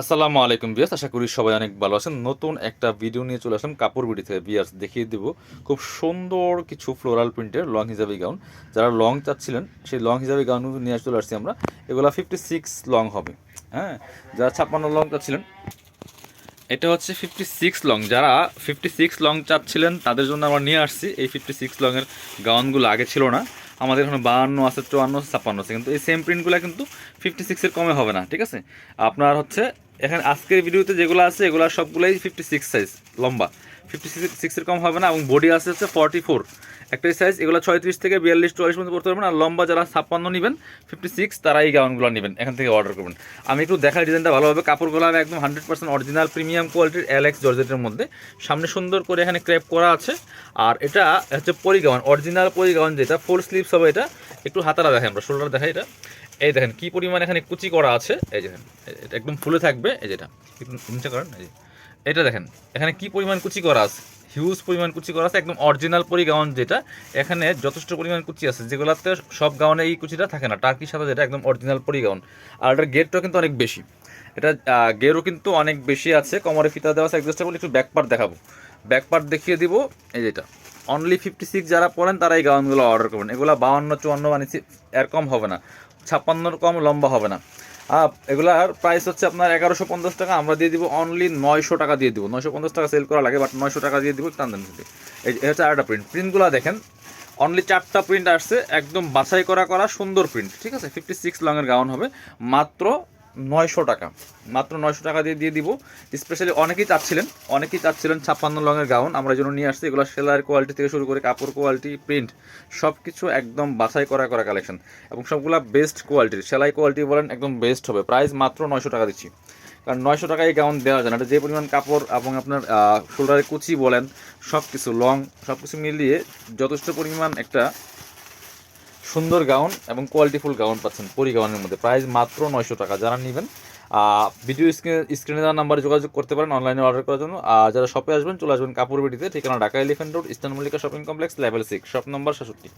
আসসালামু আলাইকুম বিয়াস আশা করি সবাই অনেক ভালো আছেন। নতুন একটা ভিডিও নিয়ে চলে আসলাম কাপড় বিডি থেকে। বিয়াস দেখিয়ে দিব খুব সুন্দর কিছু ফ্লোরাল প্রিন্টের লং হিসাবে গাউন যারা লং চাচ্ছিলেন, সেই লং হিসাবে গাউন নিয়ে চলে আসছি আমরা। এগুলো ফিফটি সিক্স লং হবে। হ্যাঁ যারা ছাপ্পান্ন লং চাচ্ছিলেন, এটা হচ্ছে ফিফটি সিক্স লং। যারা ফিফটি সিক্স লং চাচ্ছিলেন, তাদের জন্য আমরা নিয়ে আসছি। এই ফিফটি সিক্স লংয়ের গাউনগুলো আগে ছিল না। আমাদের এখানে বাহান্ন আছে, চুয়ান্ন আছে, ছাপ্পান্ন আছে। কিন্তু এই সেম প্রিন্টগুলো কিন্তু ফিফটি সিক্সের কমে হবে না, ঠিক আছে? আপনার হচ্ছে এখানে আজকের ভিডিওতে যেগুলো আছে, এগুলো সবগুলোই ফিফটি সিক্স সাইজ লম্বা। ফিফটি সিক্সের কম হবে না এবং বডি আছে হচ্ছে ফর্টি ফোর একটাই সাইজ এগুলো ছয়ত্রিশ থেকে বিয়াল্লিশ, চুয়াল্লিশ পর্যন্ত করতে পারবেন আর লম্বা যারা ছাপ্পান্ন নেবেন ফিফটি সিক্স তারা এই গাউনগুলো নেবেন, এখান থেকে অর্ডার করবেন। আমি একটু দেখার ডিজাইনটা ভালোভাবে। কাপড়গুলো আমি একদম হান্ড্রেড পার্সেন্ট অরিজিনাল প্রিমিয়াম কোয়ালিটির অ্যালেক্স জর্জেটের মধ্যে। সামনে সুন্দর করে এখানে ক্র্যাপ করা আছে। আর এটা হচ্ছে পরিগাউন অরিজিনাল পরিগাউন যেটা ফুল স্লিভস হবে এটা। একটু হাতারা দেখেন আমরা শোল্ডার দেখাই এটা। এই দেখেন, কি পরিমাণ এখানে কুচি করা আছে? এই দেখেন একদম ফুলে থাকবে। এই যেটা নিচে করেন, এই। এটা দেখেন, এখানে কি পরিমাণ কুচি করা আছে? হিউজ পরিমাণ কুচি করা আছে, একদম অরিজিনাল পরি গাউন যেটা। এখানে যথেষ্ট পরিমাণ কুচি আছে। যেগুলোতে সব গাউনে এই কুচিটা থাকে না, টার্কির সাথে যেটা একদম অরিজিনাল পরি গাউন আর এটার গেটটাও কিন্তু অনেক বেশি। এটা গেরও কিন্তু অনেক বেশি আছে। কমরে ফিতা দেওয়া আছে অ্যাডজাস্টেবল একটু ব্যাক পার্ট দেখাবো। ব্যাক পার্ট দেখিয়ে দিব। এই যেটা অনলি ফিফটি সিক্স যারা পড়েন, তারা এই গাউনগুলো অর্ডার করবেন। এগুলো বাউন্ন, চুয়ান্ন বানিয়েছি এর কম হবে না। ছাপ্পান্নর কম, লম্বা হবে না। এগুলার প্রাইস হচ্ছে আপনার এগারোশো পঞ্চাশ টাকা। আমরা দিয়ে দিব অনলি নয়শো টাকা দিয়ে দিব। নয়শো পঞ্চাশ টাকা সেল করা লাগে বাট নয়শো টাকা দিয়ে দিব টান এই হচ্ছে আরেকটা প্রিন্ট প্রিন্টগুলো দেখেন অনলি চারটা প্রিন্ট আসছে, একদম বাছাই করা করা সুন্দর প্রিন্ট ঠিক আছে? ফিফটি সিক্স লংয়ের গাউন হবে। মাত্র নয়শো টাকা। মাত্র নয়শো টাকা দিয়ে দিয়ে দিব। স্পেশালি অনেকেই চাচ্ছিলেন অনেকেই চাচ্ছিলেন ছাপ্পান্ন লংয়ের গাউন। আমরা জন্য নিয়ে আসছি। এগুলো সেলার কোয়ালিটি থেকে শুরু করে কাপড় কোয়ালিটি প্রিন্ট সব কিছু একদম বাছাই করা করা কালেকশন এবং সবগুলা বেস্ট কোয়ালিটির সেলাই কোয়ালিটি বলেন, একদম বেস্ট হবে। প্রাইস মাত্র নয়শো টাকা দিচ্ছি। কারণ নয়শো টাকায় গাউন দেওয়া যায় না। এটা যে পরিমাণ কাপড় এবং আপনার শোল্ডারে কুচি বলেন সব কিছু লং সব কিছু মিলিয়ে যথেষ্ট পরিমাণ একটা সুন্দর গাউন এবং কোয়ালিটিফুল গাউন পাচ্ছেন পরি গাউনের মধ্যে। প্রাইস মাত্র নয়শো টাকা, যারা নেবেন ভিডিও স্ক্রিনে স্ক্রিনে দেওয়ার নাম্বারে যোগাযোগ করতে পারেন অনলাইনে অর্ডার করার জন্য। আর যারা শপে আসবেন, চলে আসবেন কাপড় বেটিতে, ঠিকানা Dhaka Elephant Road, Eastern Mallika shopping complex level six shop number সাতষট্টি